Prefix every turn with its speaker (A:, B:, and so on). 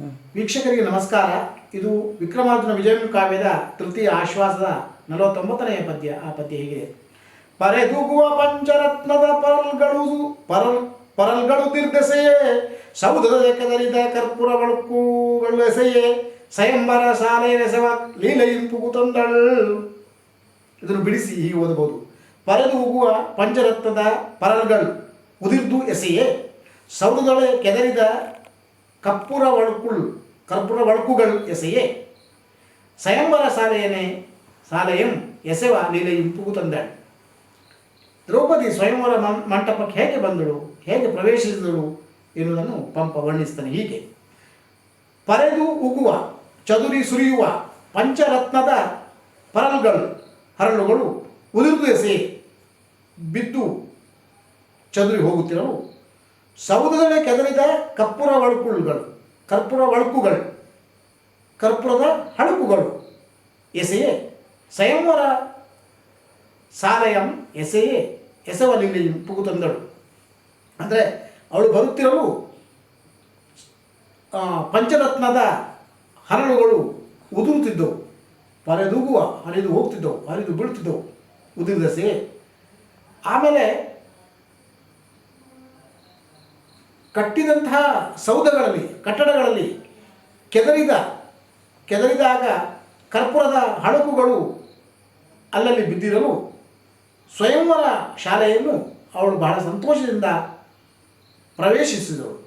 A: ವೀಕ್ಷಕರಿಗೆ ನಮಸ್ಕಾರ. ಇದು ವಿಕ್ರಮಾರ್ಜುನ ವಿಜಯಂ ಕಾವ್ಯದ ತೃತೀಯ ಆಶ್ವಾಸದ ನಲವತ್ತೊಂಬತ್ತನೆಯ ಪದ್ಯ. ಆ ಪದ್ಯ ಹೀಗಿದೆ. ಪರೆದುಗುವ ಪಂಚರತ್ನದ ಪರಲ್ಗಳು ಪರಲ್ ಪರಲ್ಗಳು ದೀರ್ಘಸೆಯೇ ಸೌಧದ ಕೆದರಿದ ಕರ್ಪೂರ ಬಳುಕುಗಳು ಎಸೆಯೇ ಸ್ವಯಂಬರ ಶಾಲೆಯ ಎಸೆವ ಲೀಲೆಯಿಂಪುಗು ತಂದಳ್. ಇದನ್ನು ಬಿಡಿಸಿ ಹೀಗೆ ಓದಬಹುದು. ಪರೆದು ಹೋಗುವ ಪಂಚರತ್ನದ ಪರಲ್ಗಳು ಉದಿರ್ದು ಎಸೆಯೇ ಸೌಧದೊಳೆ ಕೆದರಿದ ಕಪ್ಪುರ ಒಳಕುಳು ಕರ್ಪೂರ ಒಳಕುಗಳು ಎಸೆಯೇ. ಸ್ವಯಂವರ ಸಾಲೆಯನೇ ಶಾಲೆಯಂ ಎಸೆವ ನೀಲೆ ಪುಗು ತಂದಳು ದ್ರೌಪದಿ ಸ್ವಯಂವರ ಮಂಟಪಕ್ಕೆ ಹೇಗೆ ಬಂದಳು, ಹೇಗೆ ಪ್ರವೇಶಿಸಿದಳು ಎನ್ನುವುದನ್ನು ಪಂಪ ವರ್ಣಿಸ್ತಾನೆ ಹೀಗೆ. ಪರೆದು ಉಗುವ, ಚದುರಿ ಸುರಿಯುವ ಪಂಚರತ್ನದ ಪರಲುಗಳು, ಹರಳುಗಳು ಉದುರ್ದು ಎಸೆ ಬಿದ್ದು ಚದುರಿ ಹೋಗುತ್ತಿರಲು ಸೌಧದೊಳೆ ಕೆದರಿದ ಕಪ್ಪುರ ಒಳಕುಳುಗಳು, ಕರ್ಪೂರ ಒಳಕುಗಳು, ಕರ್ಪೂರದ ಹಳುಕುಗಳು. ಎಸೆಯೇ, ಸ್ವಯಂವರ ಸಾಲಯಂ ಎಸೆಯೇ ಎಸವಲ್ಲಿ ಪುಗು ತಂದಳು. ಅಂದರೆ ಅವಳು ಬರುತ್ತಿರಲು ಪಂಚರತ್ನದ ಹರಳುಗಳು ಉದುರುತ್ತಿದ್ದವು. ಪರೆದೂಗುವ ಹರಿದು ಹೋಗ್ತಿದ್ದವು ಹರಿದು ಬೀಳ್ತಿದ್ದವು ಉದುರಿದಸೆ ಆಮೇಲೆ ಕಟ್ಟಿದಂತಹ ಸೌಧಗಳಲ್ಲಿ ಕಟ್ಟಡಗಳಲ್ಲಿ ಕೆದರಿದ, ಕೆದರಿದಾಗ ಕರ್ಪೂರದ ಹಳಕುಗಳು ಅಲ್ಲಲ್ಲಿ ಬಿದ್ದಿರಲು ಸ್ವಯಂವರ ಶಾಲೆಯನ್ನು ಅವಳು ಬಹಳ ಸಂತೋಷದಿಂದ ಪ್ರವೇಶಿಸಿದಳು.